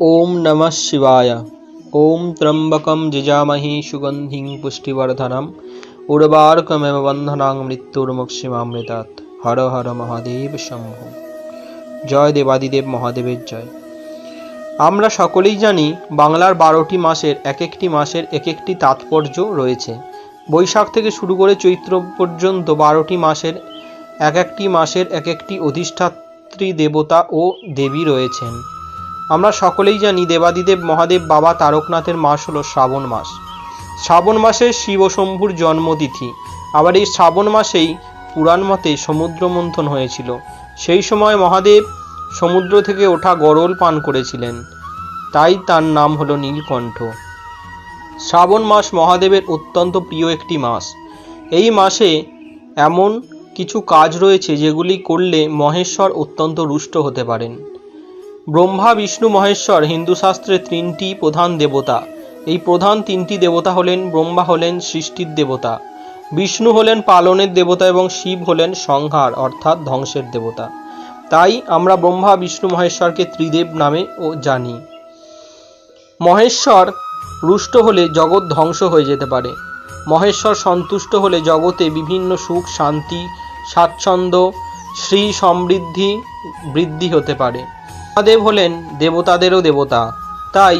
ওম নমঃ শিবায়। ওম ত্রম্বকম যজামহি সুগন্ধি পুষ্টিবর্ধনম উর্বার্কমেব বন্ধনাং মৃত্যুর্মুক্ষিমামৃতাৎ। হর হর মহাদেব শম্ভু। জয় দেবাদিদেব মহাদেবের জয়। আমরা সকলেই জানি বাংলার বারোটি মাসের এক একটি মাসের এক একটি তাৎপর্য রয়েছে। বৈশাখ থেকে শুরু করে চৈত্র পর্যন্ত বারোটি মাসের এক একটি মাসের এক একটি অধিষ্ঠাত্রী দেবতা ও দেবী রয়েছেন। আমরা সকলেই জানি দেবাদিদেব মহাদেব বাবা তারকনাথের মাস হলো শ্রাবণ মাস। শ্রাবণ মাসে শিব শম্ভুর জন্মতিথি। আবার এই শ্রাবণ মাসেই পুরাণ মতে সমুদ্র মন্থন হয়েছিল। সেই সময় মহাদেব সমুদ্র থেকে ওঠা গরল পান করেছিলেন। তাই তার নাম হলো নীলকণ্ঠ। শ্রাবণ মাস মহাদেবের অত্যন্ত প্রিয় একটি মাস। এই মাসে এমন কিছু কাজ রয়েছে যেগুলি করলে মহেশ্বর অত্যন্ত রুষ্ট হতে পারেন। ব্রহ্মা, বিষ্ণু, মহেশ্বর, হিন্দু শাস্ত্রে তিনটি প্রধান দেবতা। এই প্রধান তিনটি দেবতা হলেন ব্রহ্মা হলেন সৃষ্টির দেবতা, বিষ্ণু হলেন পালনের দেবতা এবং শিব হলেন সংহার, অর্থাৎ ধ্বংসের দেবতা। তাই আমরা ব্রহ্মা, বিষ্ণু, মহেশ্বরকে ত্রিদেব নামে ও জানি। মহেশ্বর রুষ্ট হলে জগৎ ধ্বংস হয়ে যেতে পারে। মহেশ্বর সন্তুষ্ট হলে জগতে বিভিন্ন সুখ, শান্তি, স্বাচ্ছন্দ্য শ্রী সমৃদ্ধি বৃদ্ধি হতে পারে। মহাদেব হলেন দেবতাদেরও দেবতা। তাই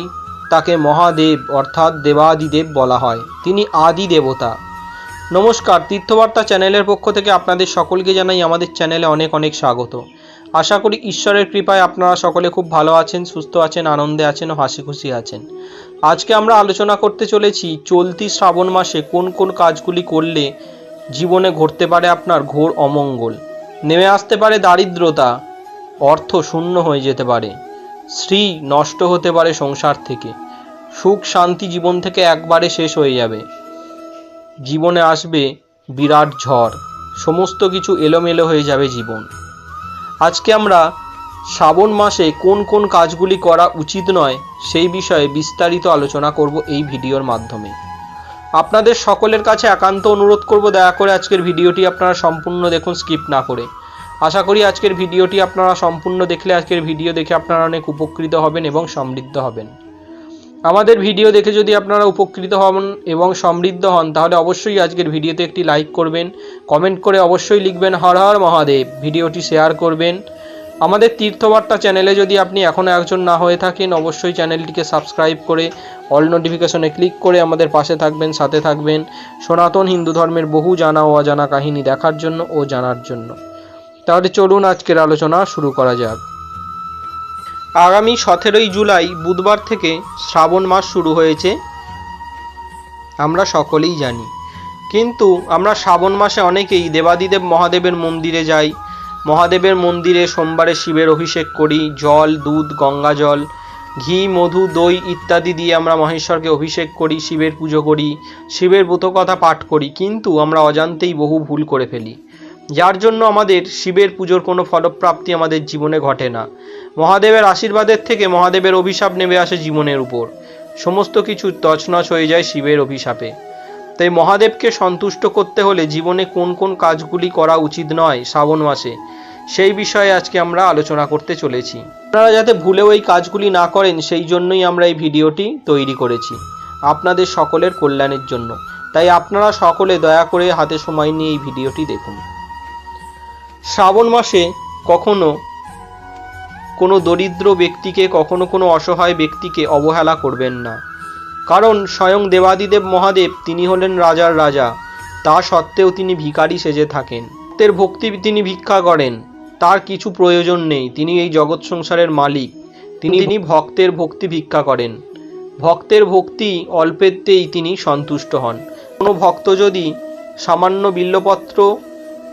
তাকে মহাদেব অর্থাৎ দেবাদিদেব বলা হয়। তিনি আদি দেবতা। নমস্কার, তীর্থবার্তা চ্যানেলের পক্ষ থেকে আপনাদের সকলকে জানাই আমাদের চ্যানেলে অনেক অনেক স্বাগত। আশা করি ঈশ্বরের কৃপায় আপনারা সকলে খুব ভালো আছেন, সুস্থ আছেন, আনন্দে আছেন ও হাসি খুশি আছেন। আজকে আমরা আলোচনা করতে চলেছি, চলতি শ্রাবণ মাসে কোন কোন কাজগুলি করলে জীবনে ঘটতে পারে আপনার ঘোর অমঙ্গল। নেমে আসতে পারে দারিদ্রতা অর্থ শূন্য হয়ে যেতে পারে শ্রী নষ্ট হতে পারে সংসার থেকে, সুখ শান্তি জীবন থেকে একবারে শেষ হয়ে যাবে। জীবনে আসবে বিরাট ঝড়, সমস্ত কিছু এলোমেলো হয়ে যাবে জীবন। আজকে আমরা শ্রাবণ মাসে কোন কোন কাজগুলি করা উচিত নয় সেই বিষয়ে বিস্তারিত আলোচনা করব এই ভিডিওর মাধ্যমে। আপনাদের সকলের কাছে একান্ত অনুরোধ করব দয়া করে আজকের ভিডিওটি আপনারা সম্পূর্ণ দেখুন, স্কিপ না করে। আশা করি আজকের ভিডিওটি আপনারা সম্পূর্ণ দেখলে আজকের ভিডিও দেখে আপনারা অনেক উপকৃত হবেন এবং সমৃদ্ধ হবেন। আমাদের ভিডিও দেখে যদি আপনারা উপকৃত হন এবং সমৃদ্ধ হন, তাহলে অবশ্যই আজকের ভিডিওতে একটি লাইক করবেন, কমেন্ট করে অবশ্যই লিখবেন, হর হর মহাদেব। ভিডিওটি শেয়ার করবেন। আমাদের তীর্থবার্তা চ্যানেলে যদি আপনি এখনও একজন না হয়ে থাকেন, অবশ্যই চ্যানেলটিকে সাবস্ক্রাইব করে অল নোটিফিকেশনে ক্লিক করে আমাদের পাশে থাকবেন, সাথে থাকবেন সনাতন হিন্দু ধর্মের বহু জানা ও অজানা কাহিনী দেখার জন্য ও জানার জন্য। তাহলে চলুন আজকের আলোচনা শুরু করা যাক। আগামী সতেরোই জুলাই বুধবার থেকে শ্রাবণ মাস শুরু হয়েছে, আমরা সকলেই জানি। কিন্তু আমরা শ্রাবণ মাসে অনেকেই দেবাদিদেব মহাদেবের মন্দিরে যাই। মহাদেবের মন্দিরে সোমবারে শিবের অভিষেক করি, জল, দুধ, গঙ্গা জল, ঘি, মধু, দই ইত্যাদি দিয়ে আমরা মহেশ্বরকে অভিষেক করি, শিবের পুজো করি, শিবের ব্রতকথা পাঠ করি, কিন্তু আমরা অজান্তেই বহু ভুল করে ফেলি। যার জন্য আমাদের শিবের পুজোর কোনো ফলপ্রাপ্তি আমাদের জীবনে ঘটে না। মহাদেবের আশীর্বাদের থেকে মহাদেবের অভিশাপ নেমে আসে জীবনের উপর। সমস্ত কিছু তছনছ হয়ে যায় শিবের অভিশাপে। তাই মহাদেবকে সন্তুষ্ট করতে হলে জীবনে কোন কোন কাজগুলি করা উচিত নয় শ্রাবণ মাসে। সেই বিষয়ে আজকে আমরা আলোচনা করতে চলেছি। আপনারা যাতে ভুলেও এই কাজগুলি না করেন, সেই জন্যই আমরা এই ভিডিওটি তৈরি করেছি। আপনাদের সকলের কল্যাণের জন্য। তাই আপনারা সকলে দয়া করে হাতে সময় নিয়ে এই ভিডিওটি দেখুন। শ্রাবণ মাসে কখনো কোনো দরিদ্র ব্যক্তিকে, কখনো কোনো অসহায় ব্যক্তিকে অবহেলা করবেন না। কারণ স্বয়ং দেবাদিদেব মহাদেব তিনি হলেন রাজার রাজা। তা সত্ত্বেও তিনি ভিখারি সেজে থাকেন। ভক্তের ভক্তি তিনি ভিক্ষা করেন। তার কিছু প্রয়োজন নেই। তিনি এই জগৎ সংসারের মালিক। তিনি তিনি ভক্তের ভক্তি ভিক্ষা করেন। ভক্তের ভক্তি অল্পেতেই তিনি সন্তুষ্ট হন। কোনো ভক্ত যদি সামান্য বিল্লপত্র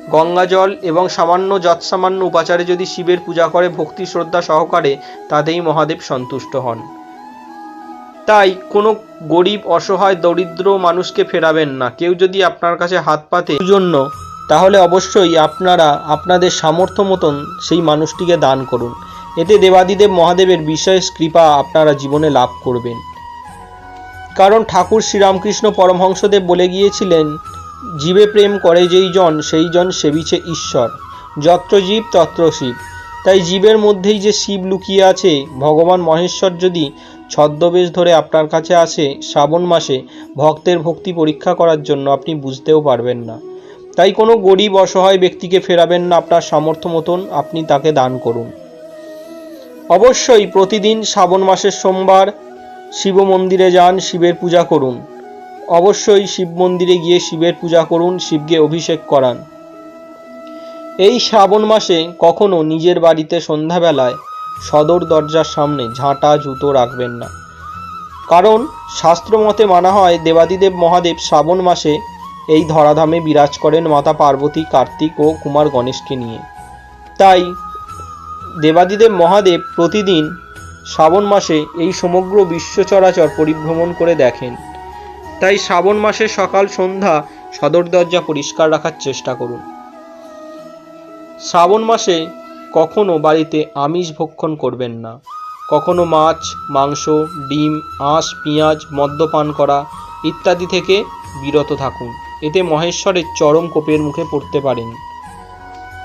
গঙ্গাজল এবং সামান্য যৎসামান্য উপাচারে যদি শিবের পূজা করে, ভক্তি শ্রদ্ধা সহকারে তাতেই মহাদেব সন্তুষ্ট হন। তাই কোনো গরিব, অসহায়, দরিদ্র মানুষকে ফেরাবেন না। কেউ যদি আপনার কাছে হাত পাতে জন্য, তাহলে অবশ্যই আপনারা আপনাদের সামর্থ্য মতন সেই মানুষটিকে দান করুন। এতে দেবাদিদেব মহাদেবের বিশেষ কৃপা আপনারা জীবনে লাভ করবেন। কারণ ঠাকুর শ্রীরামকৃষ্ণ পরমহংসদেব বলে গিয়েছিলেন জীবে প্রেম করে যেই জন, সেই জন সেবিছে ঈশ্বর। যত্র জীব, তত্র শিব। তাই জীবের মধ্যেই যে শিব লুকিয়ে আছে, ভগবান মহেশ্বর যদি ছদ্মবেশ ধরে আপনার কাছে আসে শ্রাবণ মাসে, ভক্তের ভক্তি পরীক্ষা করার জন্য আপনি বুঝতেও পারবেন না। তাই কোনো গরিব অসহায় ব্যক্তিকে ফেরাবেন না আপনার সামর্থ্য মতন, আপনি তাকে দান করুন। অবশ্যই প্রতিদিন শ্রাবণ মাসের সোমবার শিব মন্দিরে যান, শিবের পূজা করুন। অবশ্যই শিব মন্দিরে গিয়ে শিবের পূজা করুন, শিবকে অভিষেক করান। এই শ্রাবণ মাসে কখনো নিজের বাড়িতে সন্ধ্যাবেলায় সদর দরজার সামনে ঝাঁটা, জুতো রাখবেন না। কারণ শাস্ত্রমতে মানা হয়, দেবাদিদেব মহাদেব শ্রাবণ মাসে এই ধরাধামে বিরাজ করেন মাতা পার্বতী, কার্তিক ও কুমার গণেশকে নিয়ে। তাই দেবাদিদেব মহাদেব প্রতিদিন শ্রাবণ মাসে এই সমগ্র বিশ্ব চরাচর পরিভ্রমণ করে দেখেন। তাই শ্রাবণ মাসে সকাল সন্ধ্যা সদর দরজা পরিষ্কার রাখার চেষ্টা করুন। শ্রাবণ মাসে কখনো বাড়িতে আমিষ ভক্ষণ করবেন না। কখনো মাছ, মাংস, ডিম, আঁশ, পেঁয়াজ, মদ্যপান করা ইত্যাদি থেকে বিরত থাকুন। এতে মহেশ্বরের চরম কোপের মুখে পড়তে পারেন।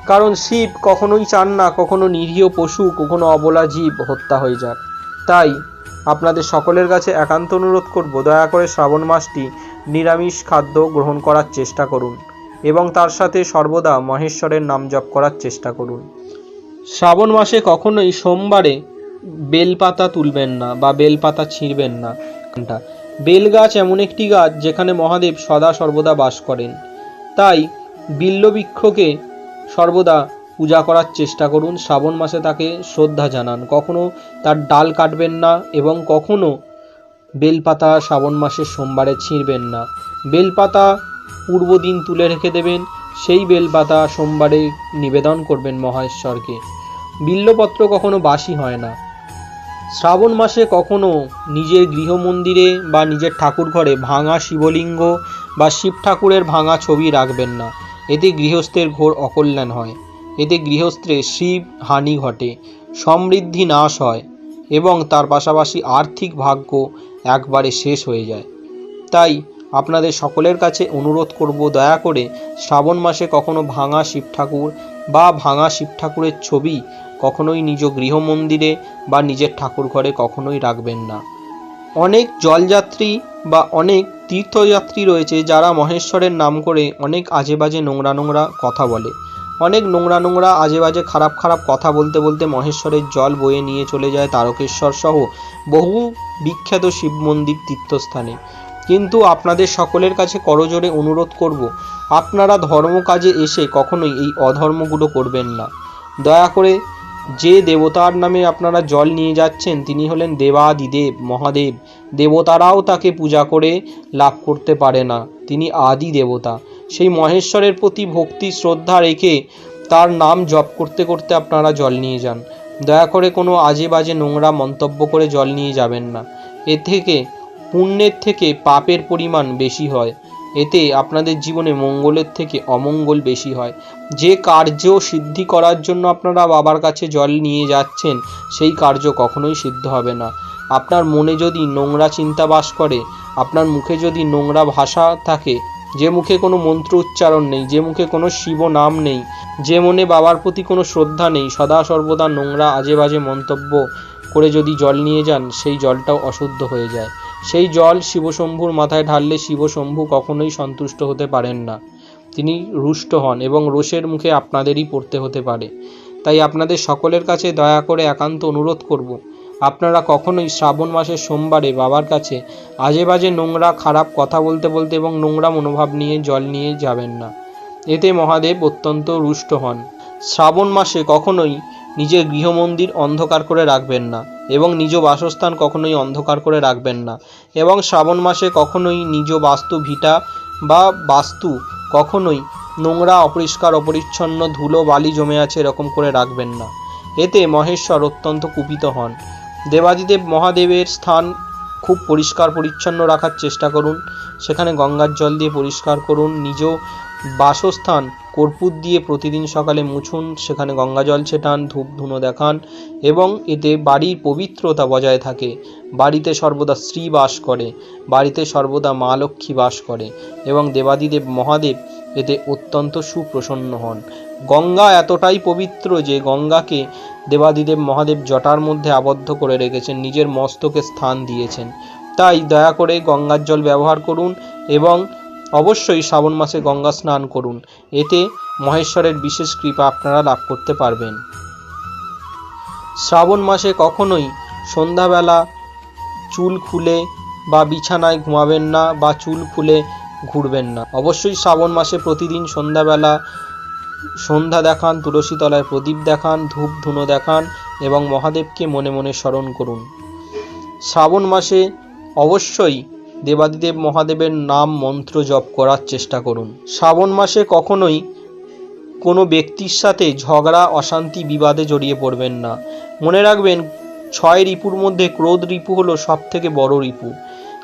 কারণ শিব কখনোই চান না, কখনো নিরীহ পশু, কখনো অবলা জীব হত্যা হয়ে যাক। তাই আপনাদের সকলের কাছে একান্ত অনুরোধ করব, দয়া করে শ্রাবণ মাসটি নিরামিষ খাদ্য গ্রহণ করার চেষ্টা করুন এবং তার সাথে সর্বদা মহেশ্বরের নাম জপ করার চেষ্টা করুন। শ্রাবণ মাসে কখনোই সোমবারে বেলপাতা তুলবেন না বা বেলপাতা ছিঁড়বেন না। বেল গাছ এমন একটি গাছ যেখানে মহাদেব সদা সর্বদা বাস করেন। তাই বিল্লবৃক্ষকে সর্বদা পূজা করার চেষ্টা করুন। শ্রাবণ মাসে তাকে শ্রদ্ধা জানান। কখনো তার ডাল কাটবেন না এবং কখনো বেলপাতা শ্রাবণ মাসের সোমবারে ছিঁড়বেন না। বেলপাতা পূর্ব দিন তুলে রেখে দেবেন। সেই বেলপাতা সোমবারে নিবেদন করবেন মহেশ্বরকে। বিল্লপত্র কখনো বাসি হয় না। শ্রাবণ মাসে কখনো নিজের গৃহ মন্দিরে বা নিজের ঠাকুর ঘরে ভাঙা শিবলিঙ্গ বা শিব ঠাকুরের ভাঙা ছবি রাখবেন না। এতে গৃহস্থের ঘোর অকল্যাণ হয়। এতে গৃহস্থের শিব, হানি ঘটে, সমৃদ্ধি নাশ হয় এবং তার পাশাপাশি আর্থিক ভাগ্য একবারে শেষ হয়ে যায়। তাই আপনাদের সকলের কাছে অনুরোধ করব দয়া করে শ্রাবণ মাসে কখনো ভাঙা শিব ঠাকুর বা ভাঙা শিব ঠাকুরের ছবি কখনোই নিজ গৃহ মন্দিরে বা নিজের ঠাকুর ঘরে কখনোই রাখবেন না। অনেক জলযাত্রী বা অনেক তীর্থযাত্রী রয়েছে যারা মহেশ্বরের নাম করে অনেক আজে বাজে নোংরা নোংরা কথা বলে। অনেক নোংরা নোংরা, আজে বাজে খারাপ খারাপ কথা বলতে বলতে মহেশ্বরের জল বয়ে নিয়ে চলে যায় তারকেশ্বর সহ বহু বিখ্যাত শিব মন্দির তীর্থস্থানে। কিন্তু আপনাদের সকলের কাছে করজোরে অনুরোধ করব, আপনারা ধর্ম কাজে এসে কখনোই এই অধর্মগুলো করবেন না। দয়া করে যে দেবতার নামে আপনারা জল নিয়ে যাচ্ছেন, তিনি হলেন দেবাদিদেব, মহাদেব। দেবতারাও তাকে পূজা করে লাভ করতে পারে না। তিনি আদি দেবতা। সেই মহেশ্বরের প্রতি ভক্তি, শ্রদ্ধা রেখে তার নাম জপ করতে করতে আপনারা জল নিয়ে যান। দয়া করে কোনো আজে বাজে নোংরা মন্তব্য করে জল নিয়ে যাবেন না। এ থেকে, পুণ্যের থেকে পাপের পরিমাণ বেশি হয়। এতে আপনাদের জীবনে মঙ্গলের থেকে অমঙ্গল বেশি হয়। যে কার্য সিদ্ধি করার জন্য আপনারা বাবার কাছে জল নিয়ে যাচ্ছেন, সেই কার্য কখনোই সিদ্ধ হবে না। আপনার মনে যদি নোংরা চিন্তা বাস করে, আপনার মুখে যদি নোংরা ভাষা থাকে যে মুখে কোনো মন্ত্র উচ্চারণ নেই, যে মুখে কোনো শিব নাম নেই, যে মনে বাবার প্রতি কোনো শ্রদ্ধা নেই, সদা সর্বদা নোংরা আজে বাজে মন্তব্য করে যদি জল নিয়ে যান, সেই জলটাও অশুদ্ধ হয়ে যায়। সেই জল শিবশম্ভুর মাথায় ঢাললে শিবশম্ভু কখনোই সন্তুষ্ট হতে পারেন না। তিনি রুষ্ট হন এবং রোষের মুখে আপনাদেরই পড়তে হতে পারে। তাই আপনাদের সকলের কাছে দয়া করে একান্ত অনুরোধ করব আপনারা কখনোই শ্রাবণ মাসের সোমবারে বাবার কাছে আজে বাজে নোংরা, খারাপ কথা বলতে বলতে এবং নোংরা মনোভাব নিয়ে জল নিয়ে যাবেন না। এতে মহাদেব অত্যন্ত রুষ্ট হন। শ্রাবণ মাসে কখনোই নিজের গৃহমন্দির অন্ধকার করে রাখবেন না এবং নিজ বাসস্থান কখনোই অন্ধকার করে রাখবেন না এবং শ্রাবণ মাসে কখনোই নিজ বাস্তু ভিটা বা বাস্তু কখনোই নোংরা, অপরিষ্কার, অপরিচ্ছন্ন ধুলো বালি জমে আছে এরকম করে রাখবেন না। এতে মহেশ্বর অত্যন্ত কুপিত হন। দেবাদিদেব মহাদেবের স্থান খুব পরিষ্কার পরিচ্ছন্ন রাখার চেষ্টা করুন। সেখানে গঙ্গার জল দিয়ে পরিষ্কার করুন। নিজ বাসস্থান কর্পূর দিয়ে প্রতিদিন সকালে মুছুন। সেখানে গঙ্গা জল ছেটান, ধূপ ধুনো দেখান এবং এতে বাড়ির পবিত্রতা বজায় থাকে। বাড়িতে সর্বদা শ্রী বাস করে। বাড়িতে সর্বদা মা লক্ষ্মী বাস করে এবং দেবাদিদেব মহাদেব এতে অত্যন্ত সুপ্রসন্ন হন। গঙ্গা এতটাই পবিত্র যে গঙ্গাকে দেবাদিদেব মহাদেব জটার মধ্যে আবদ্ধ করে রেখেছেন, নিজের মস্তকে স্থান দিয়েছেন। তাই দয়া করে গঙ্গার জল ব্যবহার করুন এবং অবশ্যই শ্রাবণ মাসে গঙ্গা স্নান করুন। এতে মহেশ্বরের বিশেষ কৃপা আপনারা লাভ করতে পারবেন। শ্রাবণ মাসে কখনোই সন্ধ্যাবেলা চুল খুলে বা বিছানায় ঘুমাবেন না বা চুল খুলে ঘুরবেন না। অবশ্যই শ্রাবণ মাসে প্রতিদিন সন্ধ্যাবেলা সন্ধ্যা দেখান, তুলসী তলায় প্রদীপ দেখান, ধূপ ধুনো দেখান এবং মহাদেবকে মনে মনে স্মরণ করুন। শ্রাবণ মাসে অবশ্যই দেবাদিদেব মহাদেবের নাম মন্ত্র জপ করার চেষ্টা করুন। শ্রাবণ মাসে কখনোই কোনো ব্যক্তির সাথে ঝগড়া, অশান্তি, বিবাদে জড়িয়ে পড়বেন না। মনে রাখবেন, ছয় রিপুর মধ্যে ক্রোধ রিপু হলো সব থেকে বড় রিপু।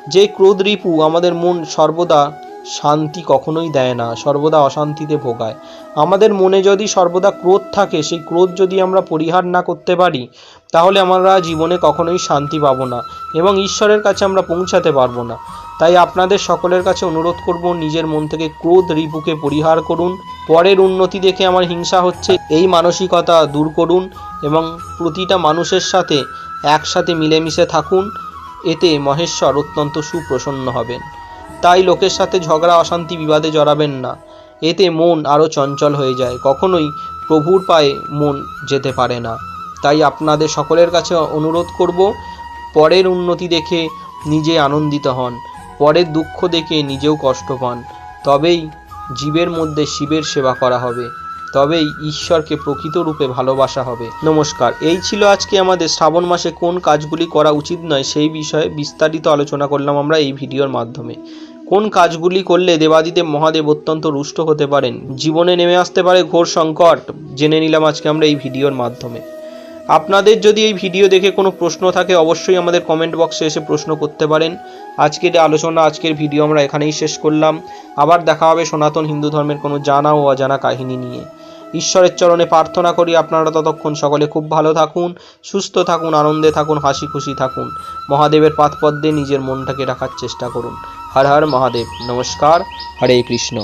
যে ক্রোধ রিপু আমাদের মন সর্বদা শান্তি কখনোই দেয় না, সর্বদা অশান্তিতে ভোগায়। আমাদের মনে যদি সর্বদা ক্রোধ থাকে, সেই ক্রোধ যদি আমরা পরিহার না করতে পারি, তাহলে আমরা জীবনে কখনোই শান্তি পাবো না এবং ঈশ্বরের কাছে আমরা পৌঁছাতে পারব না। তাই আপনাদের সকলের কাছে অনুরোধ করব, নিজের মন থেকে ক্রোধ রিপুকে পরিহার করুন। পরের উন্নতি দেখে আমার হিংসা হচ্ছে, এই মানসিকতা দূর করুন এবং প্রতিটা মানুষের সাথে একসাথে মিলেমিশে থাকুন। এতে মহেশ্বর অত্যন্ত সুপ্রসন্ন হবেন। তাই লোকের সাথে ঝগড়া, অশান্তি, বিবাদে জড়াবেন না। এতে মন আরও চঞ্চল হয়ে যায়। কখনোই প্রভুর পায়ে মন যেতে পারে না। তাই আপনাদের সকলের কাছে অনুরোধ করব, পরের উন্নতি দেখে নিজে আনন্দিত হন। পরের দুঃখ দেখে নিজেও কষ্ট পান। তবেই জীবের মধ্যে শিবের সেবা করা হবে। তবেই ঈশ্বরকে প্রকৃত রূপে ভালোবাসা হবে। নমস্কার। এই ছিল আজকে আমাদের শ্রাবণ মাসে কোন কাজগুলি করা উচিত নয় সেই বিষয়ে বিস্তারিত আলোচনা করলাম আমরা এই ভিডিওর মাধ্যমে। কোন কাজগুলি করলে দেবাদিদেব মহাদেব অত্যন্ত রুষ্ট হতে পারেন? জীবনে নেমে আসতে পারে ঘোর সংকট। জেনে নিলাম আজকে আমরা এই ভিডিওর মাধ্যমে। আপনাদের যদি এই ভিডিও দেখে কোনো প্রশ্ন থাকে, অবশ্যই আমাদের কমেন্ট বক্সে এসে প্রশ্ন করতে পারেন। আজকের আলোচনা, আজকের ভিডিও আমরা এখানেই শেষ করলাম। আবার দেখা হবে সনাতন হিন্দু ধর্মের কোনো জানা ও অজানা কাহিনী নিয়ে। ঈশ্বরের চরণে প্রার্থনা করি আপনারা ততক্ষণ সকলে খুব ভালো থাকুন, সুস্থ থাকুন, আনন্দে থাকুন, হাসি খুশি থাকুন। মহাদেবের পাতপদ্মে নিজের মনটাকে রাখার চেষ্টা করুন। হর হর মহাদেব নমস্কার হরে কৃষ্ণ